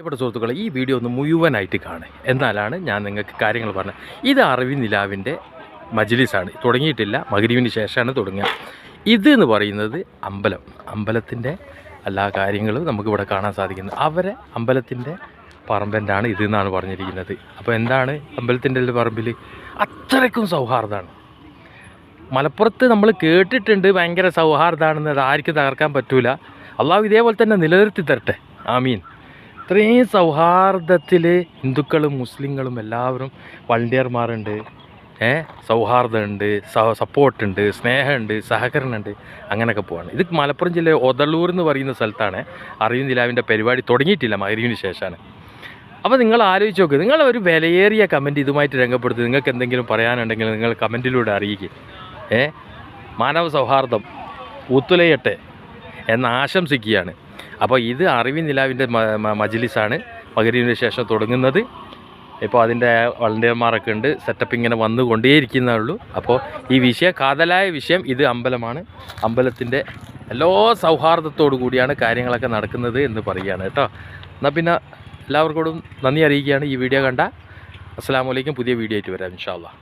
പ്രിയപ്പെട്ട സുഹൃത്തുക്കളെ ഈ വീഡിയോ ഒന്ന് മുഴുവനായിട്ട് കാണുക എന്നാലാണ് ഞാൻ നിങ്ങൾക്ക് കാര്യങ്ങൾ പറഞ്ഞത് ഇത് അറിവി നിലാവിന്റെ മജ്ലിസാണ്. തുടങ്ങിയിട്ടില്ല. മകരീവിന് ശേഷമാണ് തുടങ്ങുക. ഇത് എന്ന് പറയുന്നത് അമ്പലം. അമ്പലത്തിന്റെ എല്ലാ കാര്യങ്ങളും നമുക്കിവിടെ കാണാൻ സാധിക്കുന്നത്. അവരെ അമ്പലത്തിന്റെ പറമ്പന്റാണ് ഇത് എന്നാണ് പറഞ്ഞിരിക്കുന്നത്. അപ്പോൾ എന്താണ് അമ്പലത്തിന്റെ പറമ്പിൽ? അത്രയ്ക്കും സൗഹാർദ്ദമാണ്. മലപ്പുറത്ത് നമ്മൾ കേട്ടിട്ടുണ്ട് ഭയങ്കര സൗഹാർദ്ദമാണെന്ന് അത് ആർക്കും തകർക്കാൻ പറ്റൂല. അള്ളാഹു ഇതേപോലെ തന്നെ നിലനിർത്തി തരട്ടെ. ആമീൻ. ഇത്രയും സൗഹാർദ്ദത്തിൽ ഹിന്ദുക്കളും മുസ്ലിങ്ങളും എല്ലാവരും വളണ്ടിയർമാരുണ്ട്. ഏ? സൗഹാർദ്ദമുണ്ട് സപ്പോർട്ടുണ്ട് സ്നേഹമുണ്ട് സഹകരണമുണ്ട് അങ്ങനെയൊക്കെ പോവാണ്. ഇത് മലപ്പുറം ജില്ല ഒതളൂർ എന്ന് പറയുന്ന സ്ഥലത്താണ് അറിയും നിലാവിന്റെ പരിപാടി തുടങ്ങിയിട്ടില്ല മകരീവിന് ശേഷമാണ്. അപ്പോൾ നിങ്ങൾ ആലോചിച്ച് നോക്ക് നിങ്ങൾ ഒരു വിലയേറിയ കമന്റ് ഇതുമായിട്ട് രംഗപ്പെടുത്തി നിങ്ങൾക്ക് എന്തെങ്കിലും പറയാനുണ്ടെങ്കിൽ നിങ്ങൾ കമന്റിലൂടെ അറിയിക്കുക ഏ? മാനവ സൗഹാർദ്ദം ഊത്തുലയട്ടെ എന്ന് ആശംസിക്കുകയാണ്. അപ്പോൾ ഇത് അറിവി നിലാവിന്റെ മജിലിസാണ്. മകരീവിന് ശേഷം തുടങ്ങുന്നത്. ഇപ്പോൾ അതിന്റെ വളണ്ടിയർമാരൊക്കെ ഉണ്ട്. സെറ്റപ്പ് ഇങ്ങനെ വന്നുകൊണ്ടേയിരിക്കുന്നേ ഉള്ളൂ അപ്പോൾ ഈ വിഷയം കാതലായ വിഷയം ഇത് അമ്പലമാണ്. അമ്പലത്തിന്റെ എല്ലാ സൗഹാർദ്ദത്തോടു കൂടിയാണ് കാര്യങ്ങളൊക്കെ നടക്കുന്നത് എന്ന് പറയുകയാണ് കേട്ടോ. എന്നാൽ പിന്നെ എല്ലാവർക്കോടും നന്ദി അറിയിക്കുകയാണ്. ഈ വീഡിയോ കണ്ട അസ്സാം പുതിയ വീഡിയോ ആയിട്ട് വരാം ഇൻഷാ അള്ളാ.